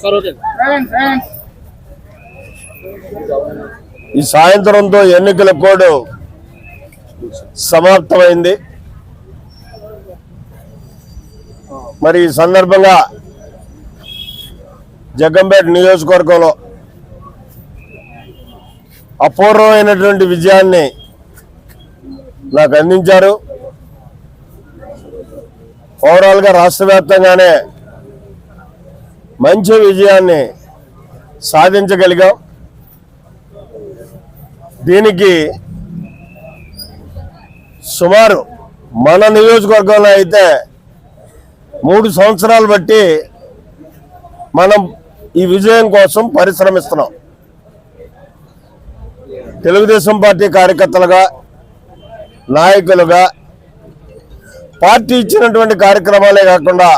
Sir okay ఈ సాయంత్రంతో ఎన్నికల code సమాప్తమైంది. మరి ఈ సందర్భంగా జగ్గంపేట నియోజకవర్గంలో అపూర్వమైనటువంటి విజయాన్ని నాకు అందించారు. ఓవరాల్గా రాష్ట్ర వ్యాప్తంగానే మంచి విజయాన్ని సాధించగలిగాం. దీనికి సుమారు మన నియోజకవర్గంలో అయితే మూడు సంవత్సరాలు బట్టి మనం ఈ విజయం కోసం పరిశ్రమిస్తున్నాం. తెలుగుదేశం పార్టీ కార్యకర్తలుగా నాయకులుగా పార్టీ ఇచ్చినటువంటి కార్యక్రమాలే కాకుండా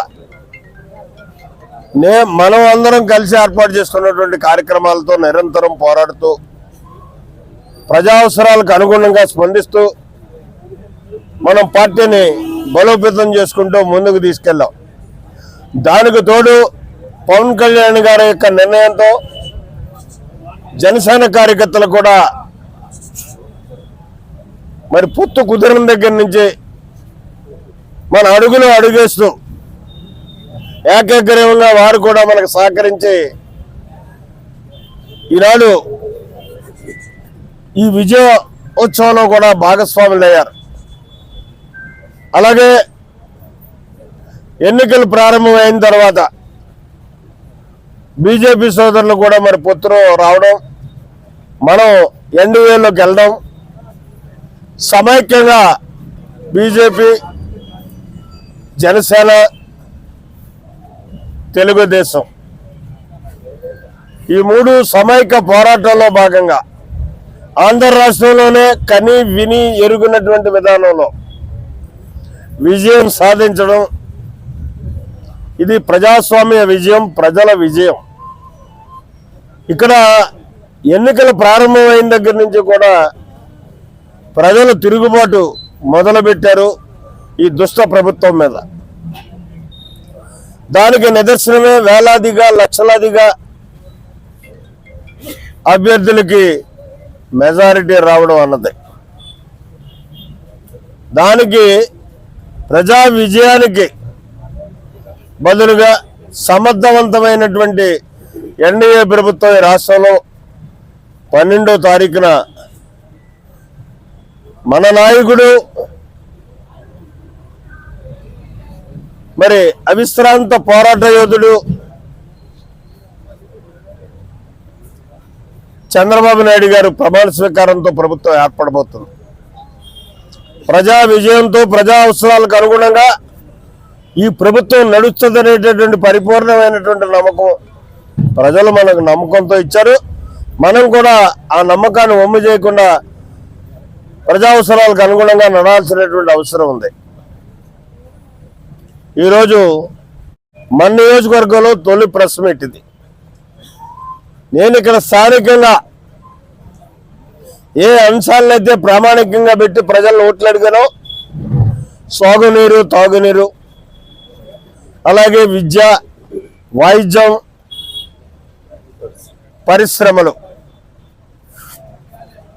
నే మనం అందరం కలిసి ఏర్పాటు చేసుకున్నటువంటి కార్యక్రమాలతో నిరంతరం పోరాడుతూ ప్రజావసరాలకు అనుగుణంగా స్పందిస్తూ మనం పార్టీని బలోపేతం చేసుకుంటూ ముందుకు తీసుకెళ్ళాం. దానికి తోడు పవన్ కళ్యాణ్ గారి యొక్క నిర్ణయంతో జనసేన కార్యకర్తలు కూడా మరి పొత్తు కుదిరిన దగ్గర నుంచి మన అడుగులు అడుగేస్తూ ఏకగ్రీవంగా వారు కూడా మనకు సహకరించి ఈనాడు ఈ విజయ ఉత్సవంలో కూడా భాగస్వాములయ్యారు అలాగే ఎన్నికలు ప్రారంభమైన తర్వాత బీజేపీ సోదరులు కూడా మరి పుత్రు రావడం మనం ఎన్డీఏలోకి వెళ్ళడం సమైక్యంగా బీజేపీ జనసేన తెలుగుదేశం. ఈ మూడు సమైక్య పోరాటంలో భాగంగా ఆంధ్ర రాష్ట్రంలోనే కని విని ఎరుగున్నటువంటి విధానంలో విజయం సాధించడం ఇది ప్రజాస్వామ్య విజయం ప్రజల విజయం. ఇక్కడ ఎన్నికలు ప్రారంభమైన దగ్గర నుంచి కూడా ప్రజలు తిరుగుబాటు మొదలుపెట్టారు ఈ దుష్ట ప్రభుత్వం మీద. దానికి నిదర్శనమే వేలాదిగా లక్షలాదిగా అభ్యర్థులకి మెజారిటీ రావడం అన్నది. దానికి ప్రజా విజయానికి బదులుగా సమర్థవంతమైనటువంటి ఎన్డీఏ ప్రభుత్వం ఈ రాష్ట్రంలో పన్నెండో తారీఖున మన నాయకుడు మరి అవిశ్రాంత పోరాట యోధుడు చంద్రబాబు నాయుడు గారు ప్రమాణ స్వీకారంతో ప్రభుత్వం ఏర్పడబోతుంది. ప్రజా విజయంతో ప్రజా అవసరాలకు అనుగుణంగా ఈ ప్రభుత్వం నడుస్తుందనేటటువంటి పరిపూర్ణమైనటువంటి నమ్మకం ప్రజలు మనకు నమ్మకంతో ఇచ్చారు. మనం కూడా ఆ నమ్మకాన్ని ఒమ్ము చేయకుండా ప్రజా అవసరాలకు అనుగుణంగా నడాల్సినటువంటి అవసరం ఉంది. ఈరోజు మన నియోజకవర్గంలో తొలి ప్రెస్ మీట్ ఇది. నేను ఇక్కడ స్థానికంగా ఏ అంశాలనైతే ప్రామాణికంగా పెట్టి ప్రజలను ఓట్లు అడిగానో సాగునీరు తాగునీరు అలాగే విద్య వాయిద్యం పరిశ్రమలు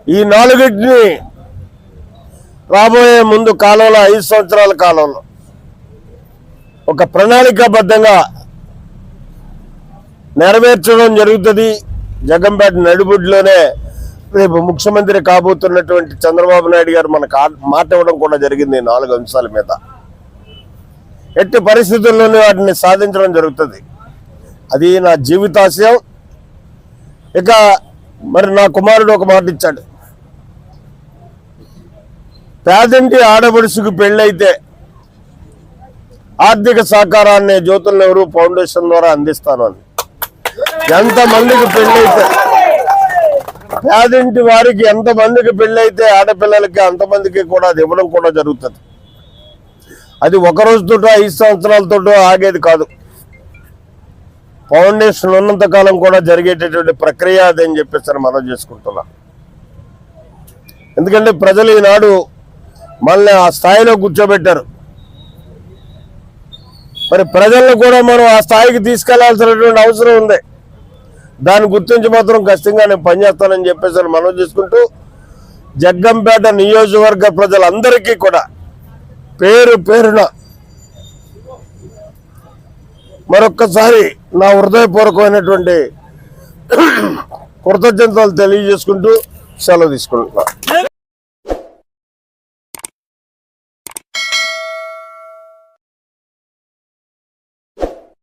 ఈ నాలుగిటిని రాబోయే ముందు కాలంలో ఐదు సంవత్సరాల కాలంలో ఒక ప్రణాళికాబద్ధంగా నెరవేర్చడం జరుగుతుంది. జగంపేట నడిబుడ్లోనే రేపు ముఖ్యమంత్రి కాబోతున్నటువంటి చంద్రబాబు నాయుడు గారు మనకు మాట ఇవ్వడం కూడా జరిగింది నాలుగు అంశాల మీద. ఎట్టి పరిస్థితుల్లోనే వాటిని సాధించడం జరుగుతుంది. అది నా జీవితాశయం. ఇక మరి నా కుమారుడు ఒక మాట ఇచ్చాడు. పేదంటి ఆడపడుసుకు పెళ్ళైతే ఆర్థిక సహకారాన్ని జ్యోతుల నెహ్రూ ఫౌండేషన్ ద్వారా అందిస్తాను అని. ఎంతమందికి పెళ్ళైతే పేదింటి వారికి ఎంతమందికి పెళ్ళైతే ఆడపిల్లలకి అంతమందికి కూడా అది ఇవ్వడం కూడా జరుగుతుంది. అది ఒక రోజుతోటో ఐదు సంవత్సరాలతోటో ఆగేది కాదు. ఫౌండేషన్ ఉన్నంత కాలం కూడా జరిగేటటువంటి ప్రక్రియ అదని చెప్పేసి మనం చేసుకుంటున్నా. ఎందుకంటే ప్రజలు ఈనాడు మనల్ని ఆ స్థాయిలో కూర్చోబెట్టారు. మరి ప్రజలను కూడా మనం ఆ స్థాయికి తీసుకెళ్ళాల్సినటువంటి అవసరం ఉంది. దాన్ని గుర్తించి మాత్రం ఖచ్చితంగా నేను పనిచేస్తానని చెప్పేసి మనం చేసుకుంటూ జగ్గంపేట నియోజకవర్గ ప్రజలందరికీ కూడా పేరు పేరున మరొక్కసారి నా హృదయపూర్వకమైనటువంటి కృతజ్ఞతలు తెలియజేసుకుంటూ సెలవు తీసుకుంటున్నాను